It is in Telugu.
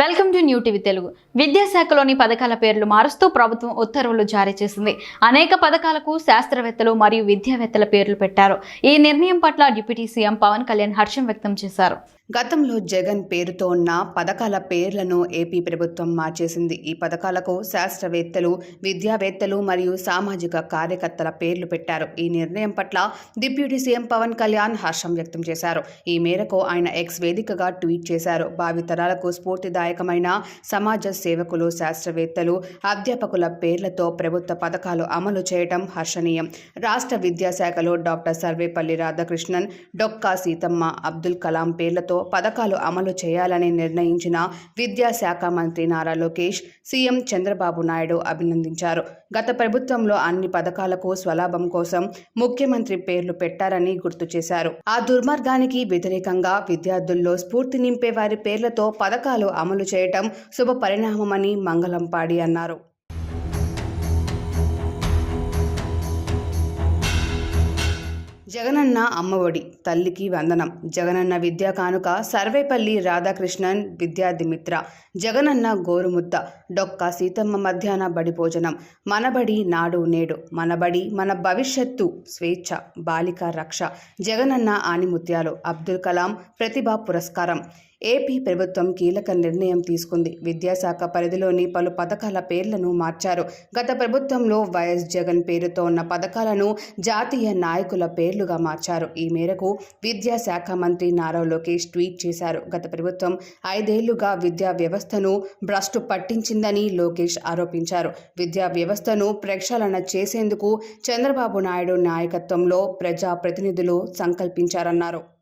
Welcome to new TV Telugu. విద్యాశాఖలోని పథకాల పేర్లు మారుస్తూ ప్రభుత్వం ఉత్తర్వులు జారీ చేసింది. అనేక పథకాలకు శాస్త్రవేత్తలు మరియు విద్యావేత్తల పేర్లు పెట్టారు. ఈ నిర్ణయం పట్ల డిప్యూటీ సీఎం పవన్ కళ్యాణ్ హర్షం వ్యక్తం చేశారు. గతంలో జగన్ పేరుతో ఉన్న పథకాల పేర్లను ఏపీ ప్రభుత్వం మార్చేసింది. ఈ పథకాలకు శాస్త్రవేత్తలు విద్యావేత్తలు మరియు సామాజిక కార్యకర్తల పేర్లు పెట్టారు. ఈ నిర్ణయం పట్ల డిప్యూటీ సీఎం పవన్ కళ్యాణ్ హర్షం వ్యక్తం చేశారు. ఈ మేరకు ఆయన ఎక్స్ వేదికగా ట్వీట్ చేశారు. భావితరాలకు స్ఫూర్తిదాయకమైన సమాజ సేవకులు శాస్త్రవేత్తలు అధ్యాపకుల పేర్లతో ప్రభుత్వ పథకాలు అమలు చేయడం హర్షణీయం. రాష్ట్ర విద్యాశాఖలో డాక్టర్ సర్వేపల్లి రాధాకృష్ణన్ డొక్కా సీతమ్మ అబ్దుల్ కలాం పేర్లతో పథకాలు అమలు చేయాలని నిర్ణయించిన విద్యాశాఖ మంత్రి నారా లోకేష్ సీఎం చంద్రబాబు నాయుడు అభినందించారు. గత ప్రభుత్వంలో అన్ని పథకాలకు స్వలాభం కోసం ముఖ్యమంత్రి పేర్లు పెట్టారని గుర్తు చేశారు. ఆ దుర్మార్గానికి వ్యతిరేకంగా విద్యార్థుల్లో స్ఫూర్తి నింపే వారి పేర్లతో పథకాలు అమలు చేయటం శుభ పరిణామమని మంగళంపాడి అన్నారు. జగనన్న అమ్మఒడి తల్లికి వందనం. జగనన్న విద్యా కానుక సర్వేపల్లి రాధాకృష్ణన్ విద్యార్థి మిత్ర. జగనన్న గోరుముద్ద డొక్క సీతమ్మ మధ్యాహ్న బడి భోజనం. మనబడి నాడు నేడు మనబడి మన భవిష్యత్తు స్వేచ్ఛ బాలిక రక్ష. జగనన్న ఆనిముత్యాలు అబ్దుల్ కలాం ప్రతిభా పురస్కారం. ఏపీ ప్రభుత్వం కీలక నిర్ణయం తీసుకుంది. విద్యాశాఖ పరిధిలోని పలు పథకాల పేర్లను మార్చారు. గత ప్రభుత్వంలో వైఎస్ జగన్ పేరుతో ఉన్న పథకాలను జాతీయ నాయకుల పేర్లుగా మార్చారు. ఈ మేరకు విద్యాశాఖ మంత్రి నారా లోకేష్ ట్వీట్ చేశారు. గత ప్రభుత్వం ఐదేళ్ళుగా విద్యా వ్యవస్థను భ్రష్టు పట్టించిందని లోకేష్ ఆరోపించారు. విద్యా వ్యవస్థను ప్రక్షాళన చేసేందుకు చంద్రబాబు నాయుడు నాయకత్వంలో ప్రజా ప్రతినిధులు సంకల్పించారన్నారు.